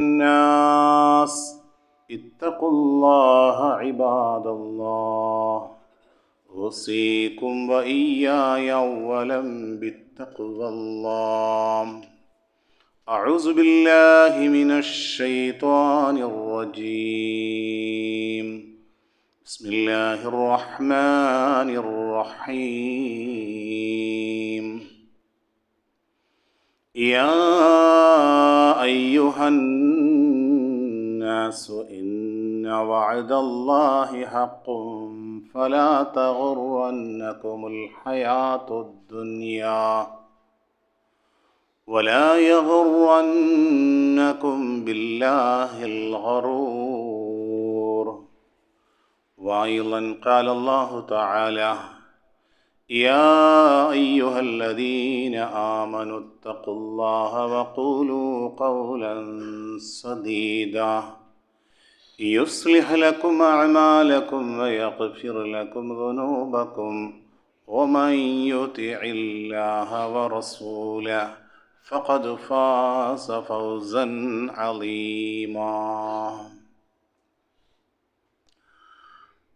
الناس اتقوا الله عباد الله. أوصيكم وإياي أولا بالتقوى الله. أعوذ بالله من الشيطان الرجيم. بسم الله الرحمن الرحيم. يا أيها الناس إن وعد الله حق فلا تغرنكم الحياة الدنيا ولا يغرنكم بالله الغرور. وأيضا قال الله تعالى يا أيها الذين آمنوا اتقوا الله وقولوا قولا سديدا يصلح لكم أعمالكم ويغفر لكم ذنوبكم ومن يطع الله ورسوله فقد فاز فوزا عظيما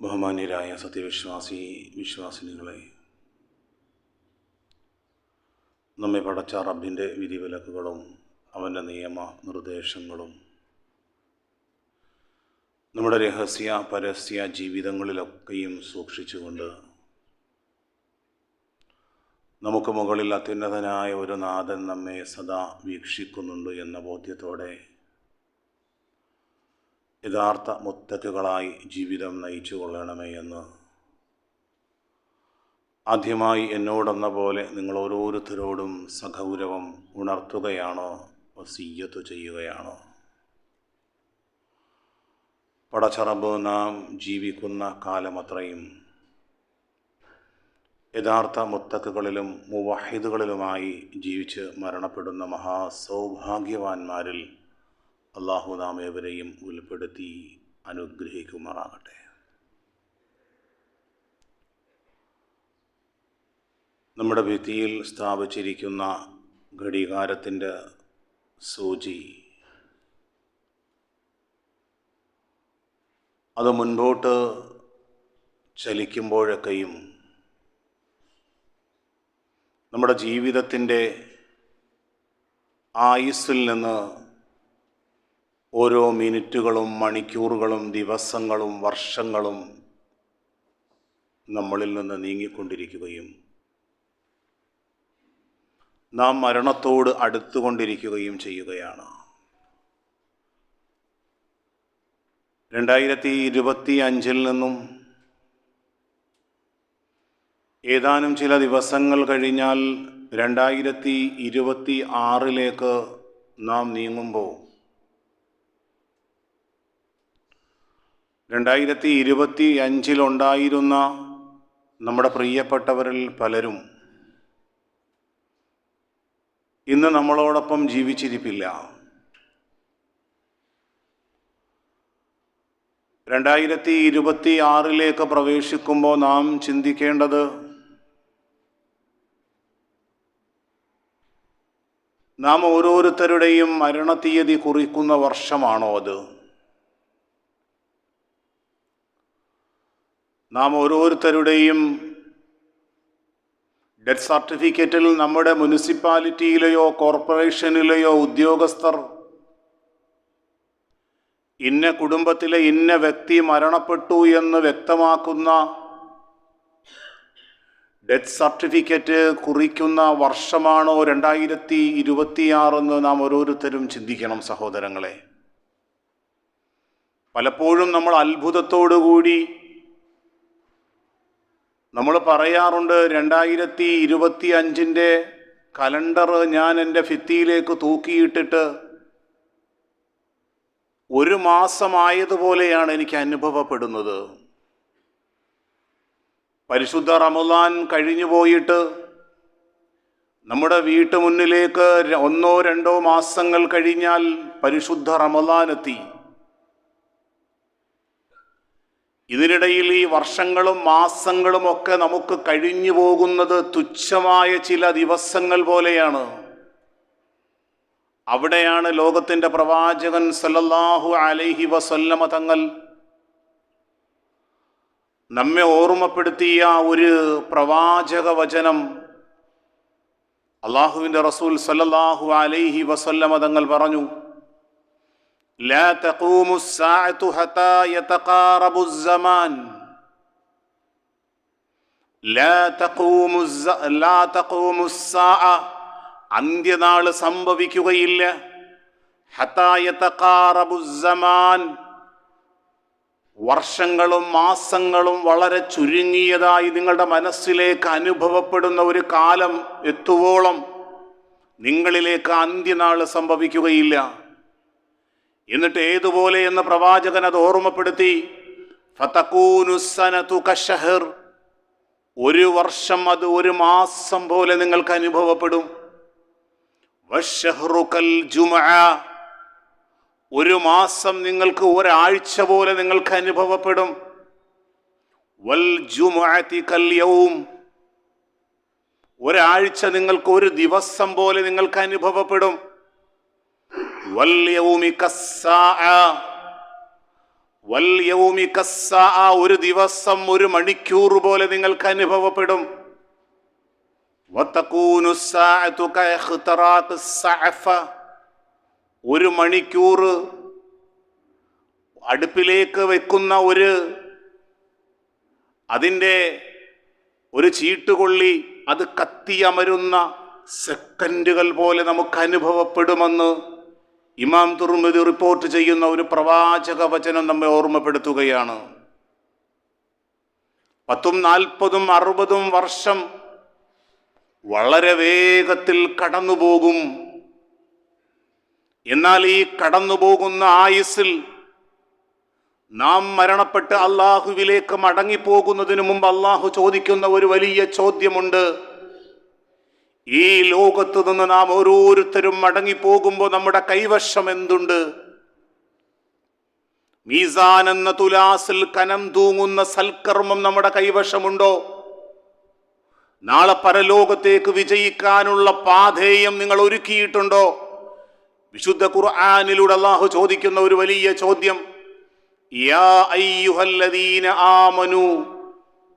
ബഹുമാന്യരായ സത്യവിശ്വാസി വിശ്വാസിനികളെ നമ്മെ പടച്ച റബ്ബിന്റെ വിധിവിലക്കുകളും അവന്റെ നിയമ നിർദ്ദേശങ്ങളും നമ്മുടെ രഹസ്യ പരസ്യ ജീവിതങ്ങളിലൊക്കെയും സൂക്ഷിച്ചുകൊണ്ട് നമുക്ക് മുകളിൽ അത്യുന്നതനായ ഒരു നാഥൻ നമ്മെ സദാ വീക്ഷിക്കുന്നുണ്ട് എന്ന ബോധ്യത്തോടെ യഥാർത്ഥ മുത്തക്കുകളായി ജീവിതം നയിച്ചു കൊള്ളണമേ എന്ന് ആദ്യമായി എന്നോടെന്ന പോലെ നിങ്ങൾ ഓരോരുത്തരോടും സഗൗരവം ഉണർത്തുകയാണോ? വസീയത്ത് ചെയ്യുകയാണോ? പടച്ചറബ് നാം ജീവിക്കുന്ന കാലമത്രയും യഥാർത്ഥ മുത്തക്കുകളിലും മുവാഹിദുകളിലുമായി ജീവിച്ച് മരണപ്പെടുന്ന മഹാസൗഭാഗ്യവാന്മാരിൽ അള്ളാഹു നാം ഏവരെയും ഉൾപ്പെടുത്തി അനുഗ്രഹിക്കുമാറാകട്ടെ. നമ്മുടെ ഭിത്തിയിൽ സ്ഥാപിച്ചിരിക്കുന്ന ഘടികാരത്തിന്റെ സൂചി. അത് മുൻപോട്ട് ചലിക്കുമ്പോഴൊക്കെയും നമ്മുടെ ജീവിതത്തിന്റെ ആയുസ്സിൽ നിന്ന് ഓരോ മിനിറ്റുകളും മണിക്കൂറുകളും ദിവസങ്ങളും വർഷങ്ങളും നമ്മളിൽ നിന്ന് നീങ്ങിക്കൊണ്ടിരിക്കുകയും നാം മരണത്തോട് അടുത്തുകൊണ്ടിരിക്കുകയും ചെയ്യുകയാണ്. രണ്ടായിരത്തി ഇരുപത്തി അഞ്ചിൽ നിന്നും ഏതാനും ചില ദിവസങ്ങൾ കഴിഞ്ഞാൽ രണ്ടായിരത്തി ഇരുപത്തി ആറിലേക്ക് നാം നീങ്ങുമ്പോൾ രണ്ടായിരത്തി ഇരുപത്തി അഞ്ചിലുണ്ടായിരുന്ന നമ്മുടെ പ്രിയപ്പെട്ടവരിൽ പലരും ഇന്ന് നമ്മളോടൊപ്പം ജീവിച്ചിരിപ്പില്ല. രണ്ടായിരത്തി ഇരുപത്തി ആറിലേക്ക് പ്രവേശിക്കുമ്പോൾ നാം ചിന്തിക്കേണ്ടത് നാം ഓരോരുത്തരുടെയും മരണത്തീയതി കുറിക്കുന്ന വർഷമാണോ അത്? നാം ഓരോരുത്തരുടെയും ഡെത്ത് സർട്ടിഫിക്കറ്റിൽ നമ്മുടെ മുനിസിപ്പാലിറ്റിയിലെയോ കോർപ്പറേഷനിലെയോ ഉദ്യോഗസ്ഥർ ഇന്ന കുടുംബത്തിലെ ഇന്ന വ്യക്തി മരണപ്പെട്ടു എന്ന് വ്യക്തമാക്കുന്ന ഡെത്ത് സർട്ടിഫിക്കറ്റ് കുറിക്കുന്ന വർഷമാണോ രണ്ടായിരത്തി ഇരുപത്തിയാറെന്ന് നാം ഓരോരുത്തരും ചിന്തിക്കണം സഹോദരങ്ങളെ. പലപ്പോഴും നമ്മൾ അത്ഭുതത്തോടു കൂടി നമ്മൾ പറയാറുണ്ട് രണ്ടായിരത്തി ഇരുപത്തി അഞ്ചിന്റെ കലണ്ടർ ഞാൻ എന്റെ ഭിത്തിയിലേക്ക് തൂക്കിയിട്ടിട്ട് ഒരു മാസമായതുപോലെയാണ് എനിക്ക് അനുഭവപ്പെടുന്നത്. പരിശുദ്ധ റമദാൻ കഴിഞ്ഞു പോയിട്ട് നമ്മുടെ വീട്ടുമുന്നിലേക്ക് ഒന്നോ രണ്ടോ മാസങ്ങൾ കഴിഞ്ഞാൽ പരിശുദ്ധ റമദാൻ എത്തി. ഇതിനിടയിൽ ഈ വർഷങ്ങളും മാസങ്ങളും ഒക്കെ നമുക്ക് കഴിഞ്ഞു പോകുന്നത് തുച്ഛമായ ചില ദിവസങ്ങൾ പോലെയാണ്. അവിടെയാണ് ലോകത്തിന്റെ പ്രവാചകൻ സല്ലല്ലാഹു അലൈഹി വസല്ലമ തങ്ങൾ നമ്മെ ഓർമ്മപ്പെടുത്തിയ ഒരു പ്രവാചക വചനം അള്ളാഹുവിന്റെ റസൂൽ സല്ലല്ലാഹു അലൈഹി വസല്ലമ തങ്ങൾ പറഞ്ഞു. لا تقوم الساعة حتى يتقارب الزمان لا تقوم الز... لا تقوم الساعة അന്ത്യനാൾ സംഭവിക്കുകയില്ല ഹത്തായത്തക്കാറബുസമാൻ വർഷങ്ങളും മാസങ്ങളും വളരെ ചുരുങ്ങിയതായി നിങ്ങളുടെ മനസ്സിലേക്ക് അനുഭവപ്പെടുന്ന ഒരു കാലം എത്തുവോളം നിങ്ങളിലേക്ക് അന്ത്യനാൾ സംഭവിക്കുകയില്ല എന്നിട്ട് ഏതുപോലെ എന്ന് പ്രവാചകൻ അത് ഓർമ്മപ്പെടുത്തി? ഒരു വർഷം അത് ഒരു മാസം പോലെ നിങ്ങൾക്ക് അനുഭവപ്പെടും. ഒരു മാസം നിങ്ങൾക്ക് ഒരാഴ്ച പോലെ നിങ്ങൾക്ക് അനുഭവപ്പെടും. വൽ കൽ യൗം. ഒരാഴ്ച നിങ്ങൾക്ക് ഒരു ദിവസം പോലെ നിങ്ങൾക്ക് അനുഭവപ്പെടും. ഒരു ദിവസം ഒരു മണിക്കൂർ പോലെ നിങ്ങൾക്ക് അനുഭവപ്പെടും. ഒരു മണിക്കൂർ അടുപ്പിലേക്ക് വെക്കുന്ന ഒരു അതിന്റെ ഒരു ചീട്ടുകൊള്ളി അത് കത്തിയമരുന്ന സെക്കൻഡുകൾ പോലെ നമുക്ക് അനുഭവപ്പെടുമെന്ന് ഇമാം തുർമിദി റിപ്പോർട്ട് ചെയ്യുന്ന ഒരു പ്രവാചക വചനം നമ്മെ ഓർമ്മപ്പെടുത്തുകയാണ്. പത്തും നാൽപ്പതും അറുപതും വർഷം വളരെ വേഗത്തിൽ കടന്നുപോകും. എന്നാൽ ഈ കടന്നുപോകുന്ന ആയുസ്സിൽ നാം മരണപ്പെട്ട് അള്ളാഹുവിലേക്ക് മടങ്ങിപ്പോകുന്നതിന് മുമ്പ് അള്ളാഹു ചോദിക്കുന്ന ഒരു വലിയ ചോദ്യമുണ്ട്. ഈ ലോകത്ത് നിന്ന് നാം ഓരോരുത്തരും മടങ്ങിപ്പോകുമ്പോൾ നമ്മുടെ കൈവശം എന്തുണ്ട്? മീസാൻ എന്ന തുലാസിൽ കനം തൂങ്ങുന്ന സൽക്കർമ്മം നമ്മുടെ കൈവശമുണ്ടോ? നാളെ പരലോകത്തേക്ക് വിജയിക്കാനുള്ള പാധേയം നിങ്ങൾ ഒരുക്കിയിട്ടുണ്ടോ? വിശുദ്ധ ഖുർആാനിലൂടെ അള്ളാഹു ചോദിക്കുന്ന ഒരു വലിയ ചോദ്യം. യാ ആമനു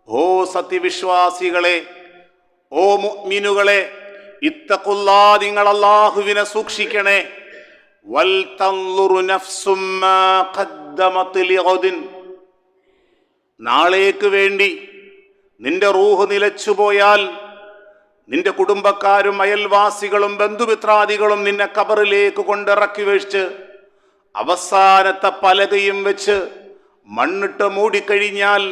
ഓ സത്യവിശ്വാസികളെ ഓ മുഅ്മിനുകളെ ഇത്തഖുല്ലാ നിങ്ങൾ അള്ളാഹുവിനെ സൂക്ഷിക്കണേ. വൽ തൻളുറു നഫ്സും മാ ഖദ്ദമത് ലിഗദിൻ. നാളേക്ക് വേണ്ടി നിന്റെ റൂഹ് നിലച്ചു പോയാൽ നിന്റെ കുടുംബക്കാരും അയൽവാസികളും ബന്ധുമിത്രാദികളും നിന്നെ കബറിലേക്ക് കൊണ്ടിറക്കി വെച്ച് അവസാനത്തെ പലകയും വെച്ച് മണ്ണിട്ട് മൂടിക്കഴിഞ്ഞാൽ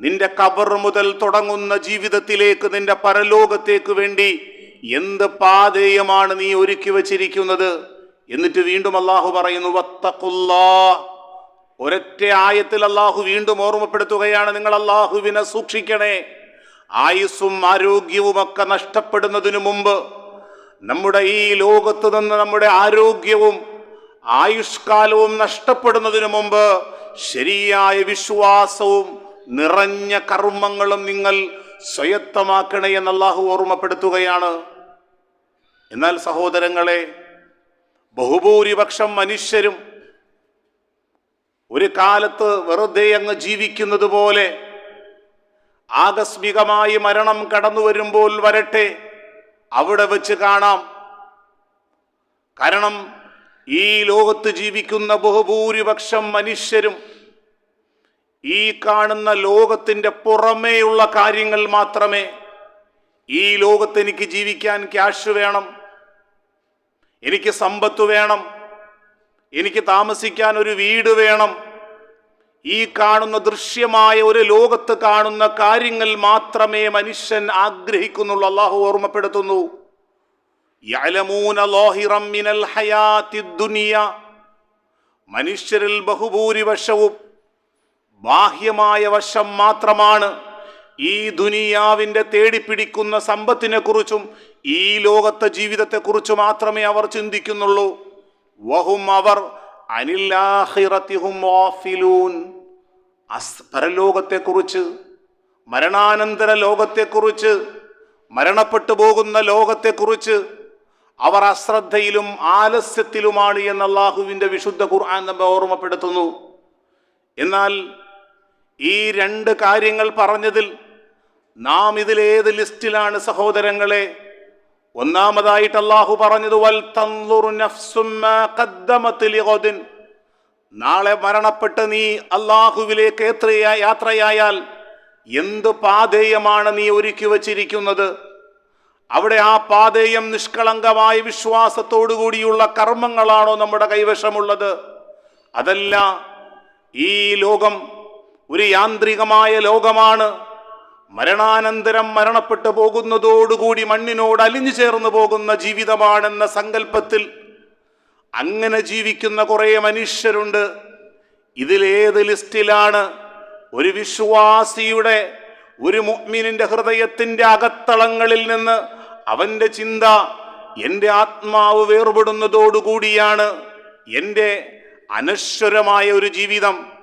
നിന്റെ കബർ മുതൽ തുടങ്ങുന്ന ജീവിതത്തിലേക്ക് നിന്റെ പരലോകത്തേക്ക് വേണ്ടി എന്ത് പാതേയമാണ് നീ ഒരുക്കി വച്ചിരിക്കുന്നത്? എന്നിട്ട് വീണ്ടും അള്ളാഹു പറയുന്നു വത്തഖുല്ലാ. ഒരൊറ്റ ആയത്തിൽ അള്ളാഹു വീണ്ടും ഓർമ്മപ്പെടുത്തുകയാണ് നിങ്ങൾ അള്ളാഹുവിനെ സൂക്ഷിക്കണേ. ആയുസ്സും ആരോഗ്യവും ഒക്കെ നഷ്ടപ്പെടുന്നതിനു മുമ്പ് നമ്മുടെ ഈ ലോകത്ത് നിന്ന് നമ്മുടെ ആരോഗ്യവും ആയുഷ്കാലവും നഷ്ടപ്പെടുന്നതിനു മുമ്പ് ശരിയായ വിശ്വാസവും നിറഞ്ഞ കർമ്മങ്ങളും നിങ്ങൾ സ്വയത്തമാക്കണേ എന്ന് അള്ളാഹു ഓർമ്മപ്പെടുത്തുകയാണ്. എന്നാൽ സഹോദരങ്ങളെ ബഹുഭൂരിപക്ഷം മനുഷ്യരും ഒരു കാലത്ത് വെറുതെ അങ്ങ് ജീവിക്കുന്നത് പോലെ ആകസ്മികമായി മരണം കടന്നു വരുമ്പോൾ വരട്ടെ അവിടെ വെച്ച് കാണാം. കാരണം ഈ ലോകത്ത് ജീവിക്കുന്ന ബഹുഭൂരിപക്ഷം മനുഷ്യരും ഈ കാണുന്ന ലോകത്തിന്റെ പുറമേയുള്ള കാര്യങ്ങൾ മാത്രമേ ഈ ലോകത്ത് എനിക്ക് ജീവിക്കാൻ ക്യാഷ് വേണം എനിക്ക് സമ്പത്ത് വേണം എനിക്ക് താമസിക്കാൻ ഒരു വീട് വേണം. ഈ കാണുന്ന ദൃശ്യമായ ഒരു ലോകത്ത് കാണുന്ന കാര്യങ്ങൾ മാത്രമേ മനുഷ്യൻ ആഗ്രഹിക്കുന്നുള്ളൂ അള്ളാഹു ഓർമ്മപ്പെടുത്തുന്നു. മനുഷ്യരിൽ ബഹുഭൂരിപക്ഷവും ബാഹ്യമായ വശം മാത്രമാണ് ഈ ദുനിയാവിന്റെ തേടിപ്പിടിക്കുന്ന സമ്പത്തിനെക്കുറിച്ചും ഈ ലോകത്തെ ജീവിതത്തെക്കുറിച്ച് മാത്രമേ അവർ ചിന്തിക്കുന്നുള്ളൂ. വഹും അവർ അനില്ലാഹിറത്തിഹും പരലോകത്തെക്കുറിച്ച് മരണാനന്തര ലോകത്തെക്കുറിച്ച് മരണപ്പെട്ടു പോകുന്ന ലോകത്തെക്കുറിച്ച് അവർ അശ്രദ്ധയിലും ആലസ്യത്തിലുമാണ് എന്ന് അള്ളാഹുവിന്റെ വിശുദ്ധ ഖുർആൻ നമ്മെ ഓർമ്മപ്പെടുത്തുന്നു. എന്നാൽ ഈ രണ്ട് കാര്യങ്ങൾ പറഞ്ഞതിൽ നാം ഇതിലേത് ലിസ്റ്റിലാണ് സഹോദരങ്ങളെ? ഒന്നാമതായിട്ട് അള്ളാഹു പറഞ്ഞത് വൽ ലിഗദിൻ. നാളെ മരണപ്പെട്ട് നീ അള്ളാഹുവിലേക്ക് എത്രയാ യാത്രയായാൽ എന്ത് പാതേയമാണ് നീ ഒരുക്കി വച്ചിരിക്കുന്നത്? അവിടെ ആ പാതേയം നിഷ്കളങ്കമായ വിശ്വാസത്തോടു കൂടിയുള്ള കർമ്മങ്ങളാണോ നമ്മുടെ കൈവശമുള്ളത്? അതല്ല ഈ ലോകം ഒരു യാന്ത്രികമായ ലോകമാണ്. മരണാനന്തരം മരണപ്പെട്ടു പോകുന്നതോടുകൂടി മണ്ണിനോട് അലിഞ്ഞു ചേർന്ന് പോകുന്ന ജീവിതമാണെന്ന സങ്കല്പത്തിൽ അങ്ങനെ ജീവിക്കുന്ന കുറേ മനുഷ്യരുണ്ട്. ഇതിലേത് ലിസ്റ്റിലാണ് ഒരു വിശ്വാസിയുടെ ഒരു മുഅ്മിനിന്റെ ഹൃദയത്തിന്റെ അകത്തളങ്ങളിൽ നിന്ന് അവന്റെ ചിന്ത എന്റെ ആത്മാവ് വേർപെടുന്നതോടുകൂടിയാണ് എന്റെ അനശ്വരമായ ഒരു ജീവിതം.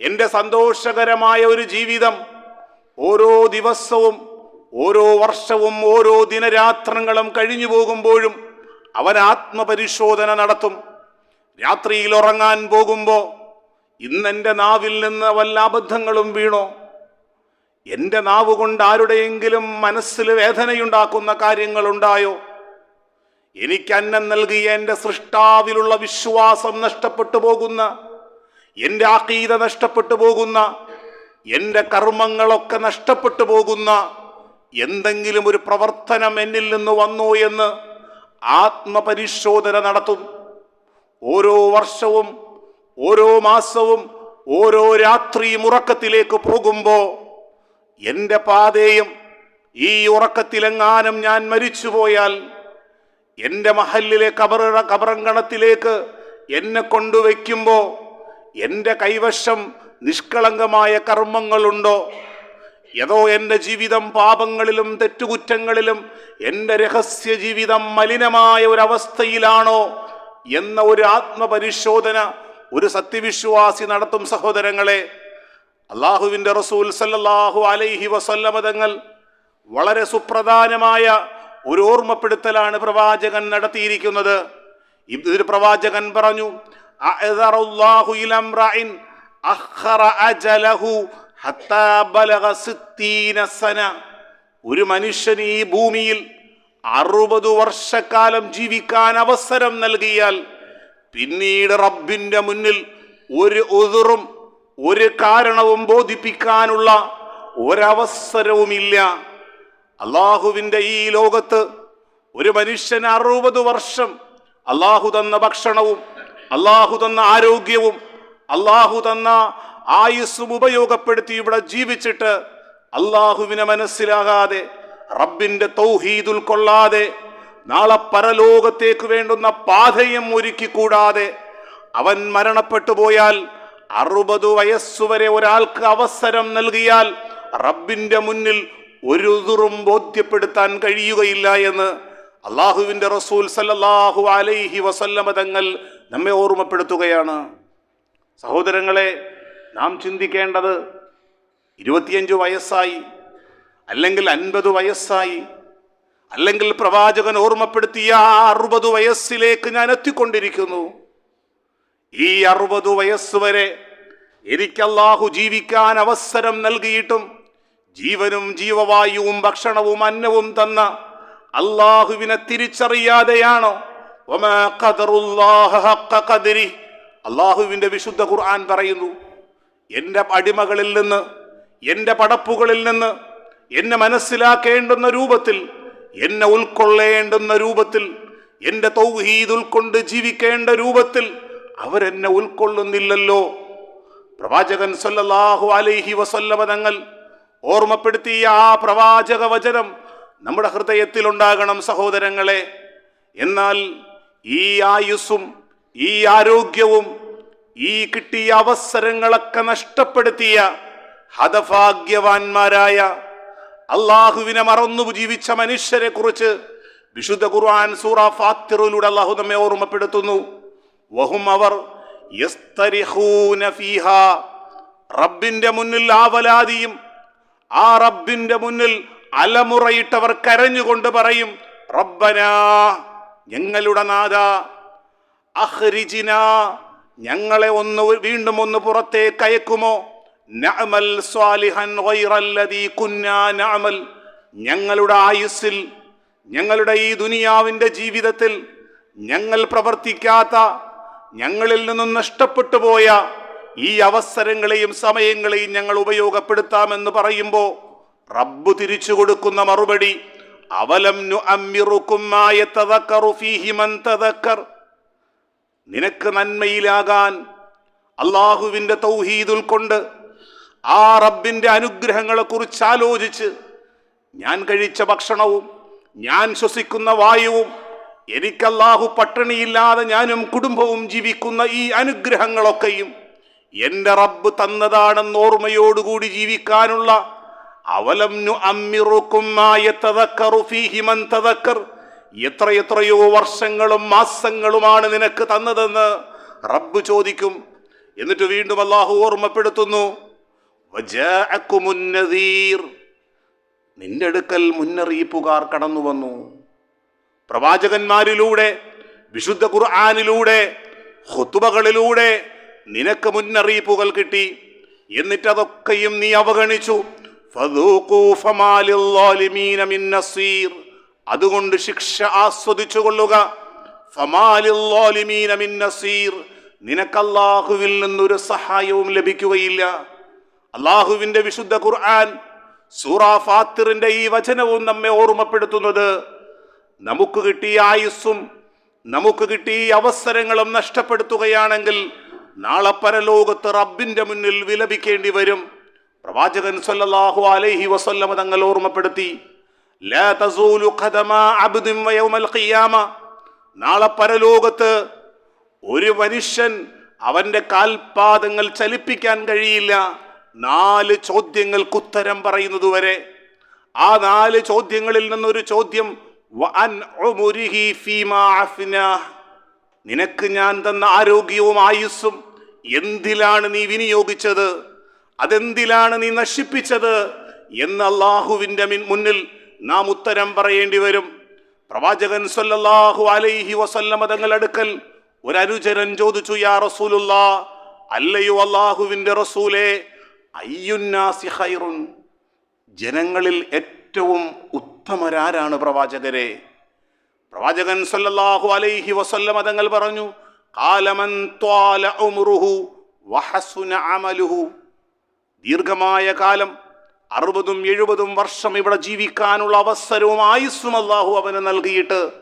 എന്റെ സന്തോഷകരമായ ഒരു ജീവിതം. ഓരോ ദിവസവും ഓരോ വർഷവും ഓരോ ദിനരാത്രങ്ങളും കഴിഞ്ഞു പോകുമ്പോഴും അവൻ ആത്മപരിശോധന നടത്തും. രാത്രിയിൽ ഉറങ്ങാൻ പോകുമ്പോൾ ഇന്നെന്റെ നാവിൽ നിന്ന് വല്ല അബദ്ധങ്ങളും വീണോ? എന്റെ നാവ് കൊണ്ട് ആരുടെയെങ്കിലും മനസ്സിൽ വേദനയുണ്ടാക്കുന്ന കാര്യങ്ങളുണ്ടായോ എനിക്ക് അന്നം നൽകിയ എന്റെ സൃഷ്ടാവിലുള്ള വിശ്വാസം നഷ്ടപ്പെട്ടു പോകുന്ന എന്റെ ആക്കീത നഷ്ടപ്പെട്ടു പോകുന്ന എന്റെ കർമ്മങ്ങളൊക്കെ നഷ്ടപ്പെട്ടു പോകുന്ന എന്തെങ്കിലും ഒരു പ്രവർത്തനം എന്നിൽ നിന്ന് വന്നോ എന്ന് ആത്മപരിശോധന നടത്തും. ഓരോ വർഷവും ഓരോ മാസവും ഓരോ രാത്രി ഉറക്കത്തിലേക്ക് പോകുമ്പോൾ എന്റെ പാതയും ഈ ഉറക്കത്തിലെങ്ങാനും ഞാൻ മരിച്ചുപോയാൽ എന്റെ മഹലിലെ കബറ കബറങ്കണത്തിലേക്ക് എന്നെ കൊണ്ടുവയ്ക്കുമ്പോൾ എന്റെ കൈവശം നിഷ്കളങ്കമായ കർമ്മങ്ങളുണ്ടോ? ഏതോ എന്റെ ജീവിതം പാപങ്ങളിലും തെറ്റുകുറ്റങ്ങളിലും എന്റെ രഹസ്യ ജീവിതം മലിനമായ ഒരവസ്ഥയിലാണോ? എന്ന ഒരു ആത്മപരിശോധന ഒരു സത്യവിശ്വാസി നടത്തും സഹോദരങ്ങളെ. അള്ളാഹുവിന്റെ റസൂൽ സല്ലാഹു അലൈഹി വസല്ലമ തങ്ങൾ വളരെ സുപ്രധാനമായ ഒരു ഓർമ്മപ്പെടുത്തലാണ് പ്രവാചകൻ നടത്തിയിരിക്കുന്നത്. ഇതൊരു പ്രവാചകൻ പറഞ്ഞു ഒരു മനുഷ്യൻ ഈ ഭൂമിയിൽ അറുപത് വർഷക്കാലം ജീവിക്കാൻ അവസരം നൽകിയാൽ പിന്നീട് റബ്ബിന്റെ മുന്നിൽ ഒരു ഉതിറും ഒരു കാരണവും ബോധിപ്പിക്കാനുള്ള ഒരവസരവുമില്ല. അള്ളാഹുവിന്റെ ഈ ലോകത്ത് ഒരു മനുഷ്യൻ അറുപത് വർഷം അള്ളാഹു തന്ന ഭക്ഷണവും അള്ളാഹു തന്ന ആരോഗ്യവും അള്ളാഹു തന്ന ആയുസ്സും ഉപയോഗപ്പെടുത്തി ഇവിടെ ജീവിച്ചിട്ട് അള്ളാഹുവിനെ മനസ്സിലാകാതെ റബ്ബിന്റെ തൗഹീദ് ഉൾക്കൊള്ളാതെ നാളെ പരലോകത്തേക്ക് വേണ്ടുന്ന പാതയും ഒരുക്കി കൂടാതെ അവൻ മരണപ്പെട്ടു പോയാൽ അറുപത് വയസ്സുവരെ ഒരാൾക്ക് അവസരം നൽകിയാൽ റബ്ബിന്റെ മുന്നിൽ ഒരു ഉതുറും ബോധ്യപ്പെടുത്താൻ കഴിയുകയില്ല എന്ന് അള്ളാഹുവിന്റെ റസൂൽ സല്ലല്ലാഹു അലൈഹി വസല്ലമ തങ്ങൾ നമ്മെ ഓർമ്മപ്പെടുത്തുകയാണ്. സഹോദരങ്ങളെ നാം ചിന്തിക്കേണ്ടത് ഇരുപത്തിയഞ്ച് വയസ്സായി അല്ലെങ്കിൽ അൻപത് വയസ്സായി അല്ലെങ്കിൽ പ്രവാചകൻ ഓർമ്മപ്പെടുത്തിയ അറുപത് വയസ്സിലേക്ക് ഞാൻ എത്തിക്കൊണ്ടിരിക്കുന്നു. ഈ അറുപത് വയസ്സ് വരെ എനിക്ക് ജീവിക്കാൻ അവസരം നൽകിയിട്ടും ജീവനും ജീവവായുവും ഭക്ഷണവും അന്നവും തന്ന അള്ളാഹുവിനെ തിരിച്ചറിയാതെയാണോ. അള്ളാഹുവിന്റെ വിശുദ്ധ ഖുർആൻ പറയുന്നു എന്റെ അടിമകളിൽ നിന്ന് എന്റെ പടപ്പുകളിൽ നിന്ന് എന്നെ മനസ്സിലാക്കേണ്ടുന്ന രൂപത്തിൽ എന്നെ ഉൾക്കൊള്ളേണ്ടുന്ന രൂപത്തിൽ എന്റെ തൗഹീദ് ഉൾക്കൊണ്ട് ജീവിക്കേണ്ട രൂപത്തിൽ അവരെന്നെ ഉൾക്കൊള്ളുന്നില്ലല്ലോ പ്രവാചകൻ സല്ലല്ലാഹു അലൈഹി വസല്ലമ തങ്ങൾ ഓർമ്മപ്പെടുത്തിയ ആ പ്രവാചക വചനം നമ്മുടെ ഹൃദയത്തിൽ ഉണ്ടാകണം സഹോദരങ്ങളെ എന്നാൽ ഈ ആയുസ്സും ഈ ആരോഗ്യവും ഈ കിട്ടിയ അവസരങ്ങളൊക്കെ നഷ്ടപ്പെടുത്തിയ ഹതഭാഗ്യവാന്മാരായ അള്ളാഹുവിനെ മറന്നു ജീവിച്ച മനുഷ്യരെ കുറിച്ച് വിശുദ്ധ ഖുർആൻ സൂറ ഫാത്തിറിലൂടെ അള്ളാഹു നമ്മെ ഓർമ്മപ്പെടുത്തുന്നു വഹും അവർ. റബ്ബിന്റെ മുന്നിൽ ആവലാതിയും ആ റബ്ബിന്റെ മുന്നിൽ അലമുറയിട്ടവർ കരഞ്ഞുകൊണ്ട് പറയും റബ്ബനാ ഞങ്ങളുടെ നാഥ അഹ്രിജിന ഞങ്ങളെ ഒന്ന് വീണ്ടും ഒന്ന് പുറത്തേക്ക് അയക്കുമോ? നഅമൽ സ്വാലിഹൻ ഗൈറല്ലദീ കുന്നാ നഅമൽ. ഞങ്ങളുടെ ആയുസ്സിൽ ഞങ്ങളുടെ ഈ ദുനിയാവിന്റെ ജീവിതത്തിൽ ഞങ്ങൾ പ്രവർത്തിക്കാത്ത ഞങ്ങളിൽ നിന്നും നഷ്ടപ്പെട്ടു പോയ ഈ അവസരങ്ങളെയും സമയങ്ങളെയും ഞങ്ങൾ ഉപയോഗപ്പെടുത്താമെന്ന് പറയുമ്പോൾ റബ്ബ് തിരിച്ചു കൊടുക്കുന്ന മറുപടി അവലം നിനക്ക് നന്മയിലാകാൻ അള്ളാഹുവിന്റെ തൗഹീദ് ഉൾക്കൊണ്ട് ആ റബ്ബിന്റെ അനുഗ്രഹങ്ങളെ കുറിച്ച് ആലോചിച്ച് ഞാൻ കഴിച്ച ഭക്ഷണവും ഞാൻ ശ്വസിക്കുന്ന വായുവും എനിക്ക് അല്ലാഹു പട്ടിണിയില്ലാതെ ഞാനും കുടുംബവും ജീവിക്കുന്ന ഈ അനുഗ്രഹങ്ങളൊക്കെയും എന്റെ റബ്ബ് തന്നതാണെന്ന് ഓർമ്മയോടുകൂടി ജീവിക്കാനുള്ള അവലം എത്ര എത്രയോ വർഷങ്ങളും മാസങ്ങളുമാണ് നിനക്ക് തന്നതെന്ന് റബ്ബ് ചോദിക്കും. എന്നിട്ട് വീണ്ടും അള്ളാഹു ഓർമ്മപ്പെടുത്തുന്നു. നിന്റെ അടുക്കൽ മുന്നറിയിപ്പുകാർ കടന്നു വന്നു പ്രവാചകന്മാരിലൂടെ വിശുദ്ധ ഖുർആാനിലൂടെ ഹുത്തുബകളിലൂടെ നിനക്ക് മുന്നറിയിപ്പുകൾ കിട്ടി. എന്നിട്ടതൊക്കെയും നീ അവഗണിച്ചു. അതുകൊണ്ട് ശിക്ഷ ആസ്വദിച്ചു കൊള്ളുക. നിനക്കല്ലാഹുവിൽ നിന്നൊരു സഹായവും ലഭിക്കുകയില്ല. അള്ളാഹുവിന്റെ വിശുദ്ധ ഖുർആൻ സൂറ ഫാത്തിറിന്റെ ഈ വചനവും നമ്മെ ഓർമ്മപ്പെടുത്തുന്നത്. നമുക്ക് കിട്ടിയ ആയുസ്സും നമുക്ക് കിട്ടിയ അവസരങ്ങളും നഷ്ടപ്പെടുത്തുകയാണെങ്കിൽ നാളെ പരലോകത്ത് റബ്ബിന്റെ മുന്നിൽ വിലപിക്കേണ്ടി വരും. പ്രവാചകൻ സല്ലല്ലാഹു അലൈഹി വസല്ലമ തങ്ങൾ ഓർമ്മപ്പെടുത്തി നാളെ പരലോകത്ത് ഒരു മനുഷ്യൻ അവന്റെ കാൽപാദങ്ങൾ ചലിപ്പിക്കാൻ കഴിയില്ല. നാല് ചോദ്യങ്ങൾക്ക് ഉത്തരം പറയുന്നത് വരെ ആ നാല് ചോദ്യങ്ങളിൽ നിന്നൊരു ചോദ്യം നിനക്ക് ഞാൻ തന്ന ആരോഗ്യവും ആയുസ്സും എന്തിലാണ് നീ വിനിയോഗിച്ചത്? അതെന്തിലാണ് നീ നശിപ്പിച്ചത് എന്ന് അള്ളാഹുവിന്റെ മുന്നിൽ നാം ഉത്തരം പറയേണ്ടി വരും. പ്രവാചകൻ സല്ലല്ലാഹു അലൈഹി വസല്ലമ തങ്ങൾ അടുക്കൽ ഒരു അനുചരൻ ചോദിച്ചു യാ റസൂലുള്ള അല്ലയോ അള്ളാഹുവിന്റെ റസൂലേ അയ്യുന്നാസി ഹൈറുൻ ജനങ്ങളിൽ ഏറ്റവും ഉത്തമരാരാണ് പ്രവാചകരെ? പ്രവാചകൻ സല്ലല്ലാഹു അലൈഹി വസല്ലമ തങ്ങൾ പറഞ്ഞു കാലമൻ ത്വാല ഉമറുഹു വഹസുന അമലുഹു ദീർഘമായ കാലം അറുപതും എഴുപതും വർഷം ഇവിടെ ജീവിക്കാനുള്ള അവസരവും ആയുസ്സും അള്ളാഹു അവന് നൽകിയിട്ട്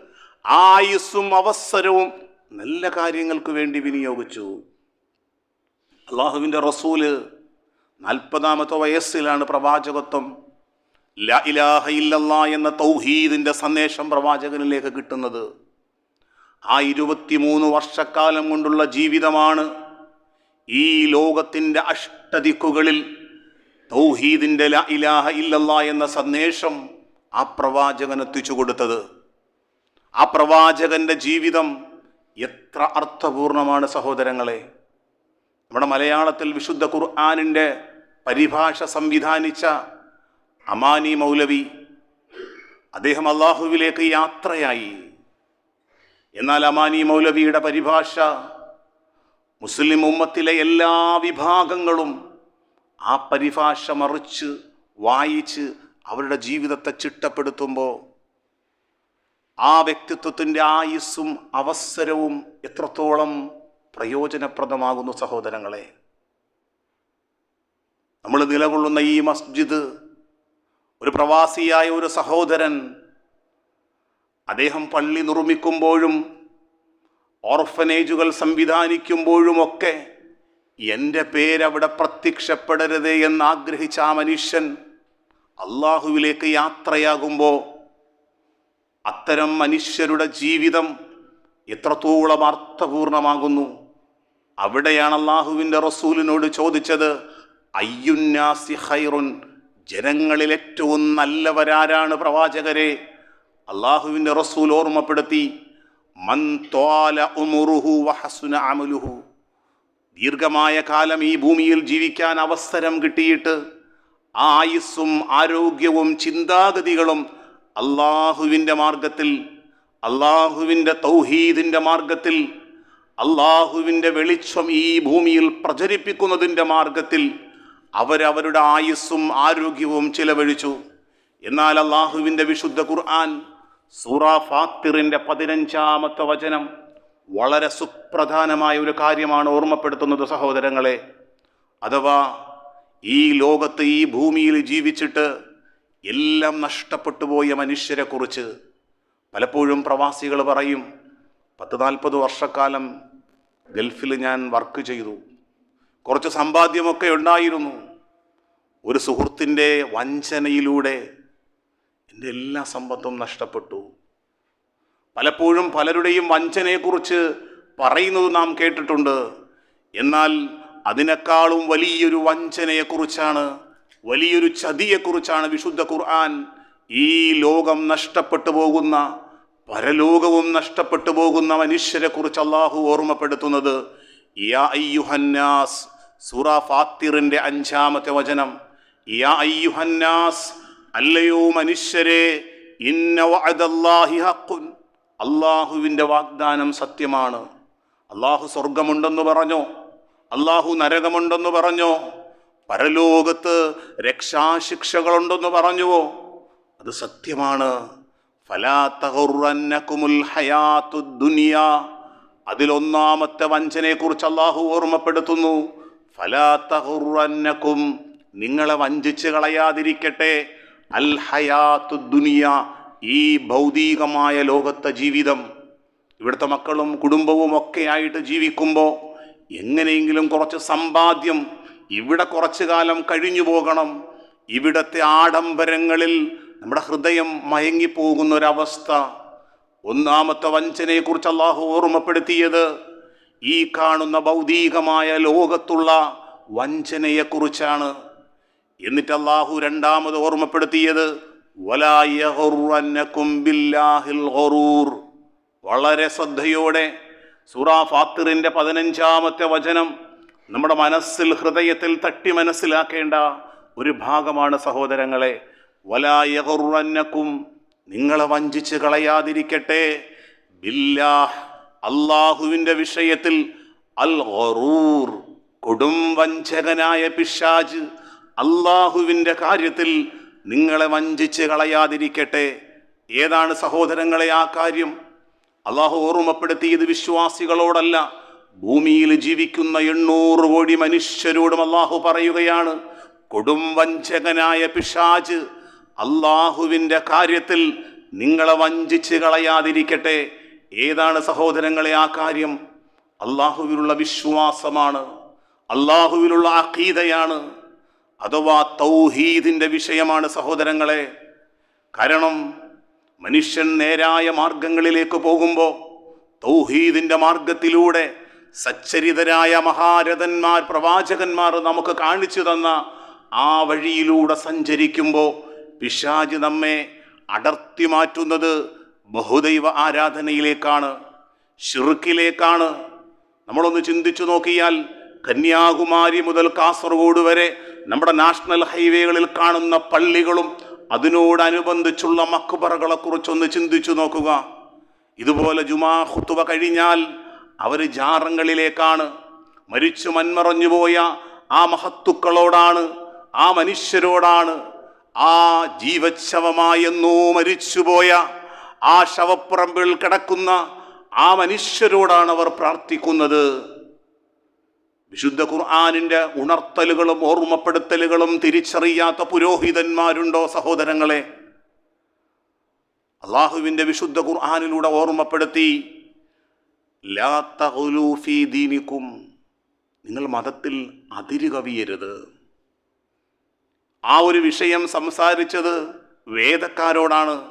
ആയുസ്സും അവസരവും നല്ല കാര്യങ്ങൾക്ക് വേണ്ടി വിനിയോഗിച്ചു. അള്ളാഹുവിന്റെ റസൂൽ നാൽപ്പതാമത്തെ വയസ്സിലാണ് പ്രവാചകത്വം. ലാ ഇലാഹ ഇല്ലല്ലാ എന്ന തൗഹീദിന്റെ സന്ദേശം പ്രവാചകനിലേക്ക് കിട്ടുന്നത്. ആ ഇരുപത്തിമൂന്ന് വർഷക്കാലം കൊണ്ടുള്ള ജീവിതമാണ് ഈ ലോകത്തിന്റെ അഷ്ടദിക്കുകളിൽ തൗഹീദിന്റെ ല ഇലാഹ ഇല്ലല്ല എന്ന സന്ദേശം ആ പ്രവാചകൻ എത്തിച്ചു കൊടുത്തത്. ആ പ്രവാചകന്റെ ജീവിതം എത്ര അർത്ഥപൂർണമാണ് സഹോദരങ്ങളെ. നമ്മുടെ മലയാളത്തിൽ വിശുദ്ധ ഖുർആാനിന്റെ പരിഭാഷ സംവിധാനിച്ച അമാനി മൗലവി അദ്ദേഹം അള്ളാഹുവിലേക്ക് യാത്രയായി. എന്നാൽ അമാനി മൗലവിയുടെ പരിഭാഷ മുസ്ലിം ഉമ്മത്തിലെ എല്ലാ വിഭാഗങ്ങളും ആ പരിഭാഷ മറിച്ച് വായിച്ച് അവരുടെ ജീവിതത്തെ ചിട്ടപ്പെടുത്തുമ്പോൾ ആ വ്യക്തിത്വത്തിന്റെ ആയുസ്സും അവസരവും എത്രത്തോളം പ്രയോജനപ്രദമാകുന്നു സഹോദരങ്ങളെ. നമ്മൾ നിലകൊള്ളുന്ന ഈ മസ്ജിദ് ഒരു പ്രവാസിയായ ഒരു സഹോദരൻ അദ്ദേഹം പള്ളി നിർമ്മിക്കുമ്പോഴും ഓർഫനേജുകൾ സംവിധാനിക്കുമ്പോഴുമൊക്കെ എന്റെ പേരവിടെ പ്രത്യക്ഷപ്പെടരുത് എന്നാഗ്രഹിച്ച ആ മനുഷ്യൻ അള്ളാഹുവിലേക്ക് യാത്രയാകുമ്പോൾ അത്തരം മനുഷ്യരുടെ ജീവിതം എത്രത്തോളം അർത്ഥപൂർണമാകുന്നു. അവിടെയാണ് അള്ളാഹുവിന്റെ റസൂലിനോട് ചോദിച്ചത് അയ്യുന്നാസി ഹൈറുൻ ജനങ്ങളിൽ ഏറ്റവും നല്ലവരാരാണ് പ്രവാചകരെ? അള്ളാഹുവിന്റെ റസൂൽ ഓർമ്മപ്പെടുത്തി അമലുഹു. ദീർഘമായ കാലം ഈ ഭൂമിയിൽ ജീവിക്കാൻ അവസരം കിട്ടിയിട്ട് ആയുസ്സും ആരോഗ്യവും ചിന്താഗതികളും അള്ളാഹുവിന്റെ മാർഗത്തിൽ അള്ളാഹുവിന്റെ തൗഹീദിന്റെ മാർഗത്തിൽ അള്ളാഹുവിന്റെ വെളിച്ചം ഈ ഭൂമിയിൽ പ്രചരിപ്പിക്കുന്നതിന്റെ മാർഗത്തിൽ അവരവരുടെ ആയുസ്സും ആരോഗ്യവും ചിലവഴിച്ചു. എന്നാൽ അള്ളാഹുവിന്റെ വിശുദ്ധ ഖുർആൻ സൂറ ഫാത്തിറിന്റെ പതിനഞ്ചാമത്തെ വചനം വളരെ സുപ്രധാനമായ ഒരു കാര്യമാണ് ഓർമ്മപ്പെടുത്തുന്നത് സഹോദരങ്ങളെ. അഥവാ ഈ ലോകത്ത് ഈ ഭൂമിയിൽ ജീവിച്ചിട്ട് എല്ലാം നഷ്ടപ്പെട്ടു പോയ മനുഷ്യരെക്കുറിച്ച് പലപ്പോഴും പ്രവാസികൾ പറയും പത്ത് നാൽപ്പത് വർഷക്കാലം ഗൾഫിൽ ഞാൻ വർക്ക് ചെയ്തു. കുറച്ച് സമ്പാദ്യമൊക്കെ ഉണ്ടായിരുന്നു. ഒരു സുഹൃത്തിന്റെ വഞ്ചനയിലൂടെ എന്റെ എല്ലാ സമ്പത്തും നഷ്ടപ്പെട്ടു. പലപ്പോഴും പലരുടെയും വഞ്ചനയെക്കുറിച്ച് പറയുന്നത് നാം കേട്ടിട്ടുണ്ട്. എന്നാൽ അതിനേക്കാളും വലിയൊരു വഞ്ചനയെക്കുറിച്ചാണ് വലിയൊരു ചതിയെക്കുറിച്ചാണ് വിശുദ്ധ ഖുർആൻ ഈ ലോകം നഷ്ടപ്പെട്ടു പോകുന്ന പരലോകവും നഷ്ടപ്പെട്ടു പോകുന്ന മനുഷ്യരെക്കുറിച്ച് അള്ളാഹു ഓർമ്മപ്പെടുത്തുന്നത്. യാ അയ്യുഹന്നാസ് സൂറ ഫാത്തിറിന്റെ അഞ്ചാമത്തെ വചനം. യാ അയ്യുഹന്നാസ് അല്ലയോ മനുഷ്യരെ അള്ളാഹുവിന്റെ വാഗ്ദാനം സത്യമാണ്. അള്ളാഹു സ്വർഗമുണ്ടെന്ന് പറഞ്ഞോ? അള്ളാഹു നരകമുണ്ടെന്ന് പറഞ്ഞോ? പരലോകത്ത് രക്ഷാശിക്ഷകളുണ്ടെന്ന് പറഞ്ഞുവോ? അത് സത്യമാണ്. അതിലൊന്നാമത്തെ വഞ്ചനയെക്കുറിച്ച് അള്ളാഹു ഓർമ്മപ്പെടുത്തുന്നു. ഫലാ നിങ്ങളെ വഞ്ചിച്ച് കളയാതിരിക്കട്ടെ. അൽ ഹയാത്തു ദുനിയ ഈ ഭൗതികമായ ലോകത്തെ ജീവിതം. ഇവിടുത്തെ മക്കളും കുടുംബവും ഒക്കെ ആയിട്ട് ജീവിക്കുമ്പോൾ എങ്ങനെയെങ്കിലും കുറച്ച് സമ്പാദ്യം ഇവിടെ കുറച്ച് കാലം കഴിഞ്ഞു പോകണം. ഇവിടത്തെ ആഡംബരങ്ങളിൽ നമ്മുടെ ഹൃദയം മയങ്ങിപ്പോകുന്ന ഒരവസ്ഥ ഒന്നാമത്തെ വഞ്ചനയെക്കുറിച്ച് അള്ളാഹു ഓർമ്മപ്പെടുത്തിയത് ഈ കാണുന്ന ഭൗതികമായ ലോകത്തുള്ള വഞ്ചനയെക്കുറിച്ചാണ്. എന്നിട്ട് അള്ളാഹു രണ്ടാമത് ഓർമ്മപ്പെടുത്തിയത്. വളരെ ശ്രദ്ധയോടെ സുറാ ഫാത്തിറിന്റെ പതിനഞ്ചാമത്തെ വചനം നമ്മുടെ മനസ്സിൽ ഹൃദയത്തിൽ തട്ടി മനസ്സിലാക്കേണ്ട ഒരു ഭാഗമാണ് സഹോദരങ്ങളെ വലായകുറന്നക്കും നിങ്ങളെ വഞ്ചിച്ച് കളയാതിരിക്കട്ടെ ബില്ലാഹ് അള്ളാഹുവിന്റെ വിഷയത്തിൽ അൽ ഹറൂർ കൊടും വഞ്ചകനായ പിശാജ് അള്ളാഹുവിന്റെ കാര്യത്തിൽ നിങ്ങളെ വഞ്ചിച്ച് കളയാതിരിക്കട്ടെ. ഏതാണ് സഹോദരങ്ങളെ ആ കാര്യം? അള്ളാഹു ഓർമ്മപ്പെടുത്തിയത് വിശ്വാസികളോടല്ല. ഭൂമിയിൽ ജീവിക്കുന്ന എണ്ണൂറ് കോടി മനുഷ്യരോടും അള്ളാഹു പറയുകയാണ്. കൊടും വഞ്ചകനായ പിശാജ് അള്ളാഹുവിന്റെ കാര്യത്തിൽ നിങ്ങളെ വഞ്ചിച്ച് കളയാതിരിക്കട്ടെ. ഏതാണ് സഹോദരങ്ങളെ ആ കാര്യം? അള്ളാഹുവിലുള്ള വിശ്വാസമാണ്. അള്ളാഹുവിലുള്ള അഖീദയാണ്. അഥവാ തൗഹീദിന്റെ വിഷയമാണ് സഹോദരങ്ങളെ. കാരണം മനുഷ്യൻ നേരായ മാർഗങ്ങളിലേക്ക് പോകുമ്പോൾ തൗഹീദിന്റെ മാർഗത്തിലൂടെ സച്ചരിതരായ മഹാരഥന്മാർ പ്രവാചകന്മാർ നമുക്ക് കാണിച്ചു തന്ന ആ വഴിയിലൂടെ സഞ്ചരിക്കുമ്പോൾ പിശാജ് നമ്മെ അടർത്തി മാറ്റുന്നത് ബഹുദൈവ ആരാധനയിലേക്കാണ് ഷിറുക്കിലേക്കാണ് നമ്മളൊന്ന് ചിന്തിച്ചു നോക്കിയാൽ കന്യാകുമാരി മുതൽ കാസർഗോഡ് വരെ നമ്മുടെ നാഷണൽ ഹൈവേകളിൽ കാണുന്ന പള്ളികളും അതിനോടനുബന്ധിച്ചുള്ള മക്കുബറകളെ കുറിച്ചൊന്ന് ചിന്തിച്ചു നോക്കുക. ഇതുപോലെ ജുമാ ഹുത്തുവ കഴിഞ്ഞാൽ അവർ ജാറങ്ങളിലേക്കാണ്. മരിച്ചു മന്മറഞ്ഞുപോയ ആ മഹത്തുക്കളോടാണ് ആ മനുഷ്യരോടാണ് ആ ജീവശവമായെന്നോ മരിച്ചുപോയ ആ ശവപ്പുറമ്പിൽ കിടക്കുന്ന ആ മനുഷ്യരോടാണ് അവർ പ്രാർത്ഥിക്കുന്നത്. വിശുദ്ധ ഖുർആാനിന്റെ ഉണർത്തലുകളും ഓർമ്മപ്പെടുത്തലുകളും തിരിച്ചറിയാത്ത പുരോഹിതന്മാരുണ്ടോ സഹോദരങ്ങളെ? അള്ളാഹുവിന്റെ വിശുദ്ധ ഖുർആാനിലൂടെ ഓർമ്മപ്പെടുത്തി ലാ തഗ്ലൂ ഫീ ദീനിക്കും. നിങ്ങൾ മതത്തിൽ അതിരുകവിയരുത്. ആ ഒരു വിഷയം സംസാരിച്ചത് വേദക്കാരോടാണ്.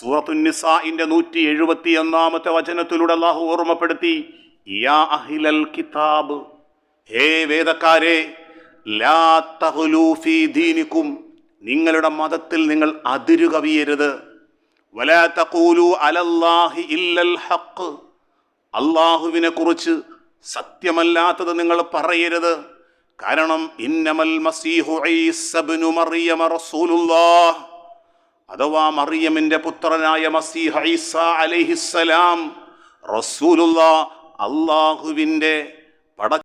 സൂറത്തുന്നിസാഇന്റെ നൂറ്റി എഴുപത്തി ഒന്നാമത്തെ വചനത്തിലൂടെ അള്ളാഹു ഓർമ്മപ്പെടുത്തി യാ അഹിലൽ കിതാബ്. ഹേ വേദക്കാരെ ദീനിക്കും നിങ്ങളുടെ മതത്തിൽ നിങ്ങൾ അതിരു കവിയരുത്. അലല്ലാഹി ഇല്ലൽ അള്ളാഹുവിനെ കുറിച്ച് സത്യമല്ലാത്തത് നിങ്ങൾ പറയരുത്. കാരണം മസീഹു അഥവാ മറിയമിന്റെ പുത്രനായ മസീഹ ഈസ അലൈഹിസ്സലാം റസൂലുള്ള അള്ളാഹുവിന്റെ പട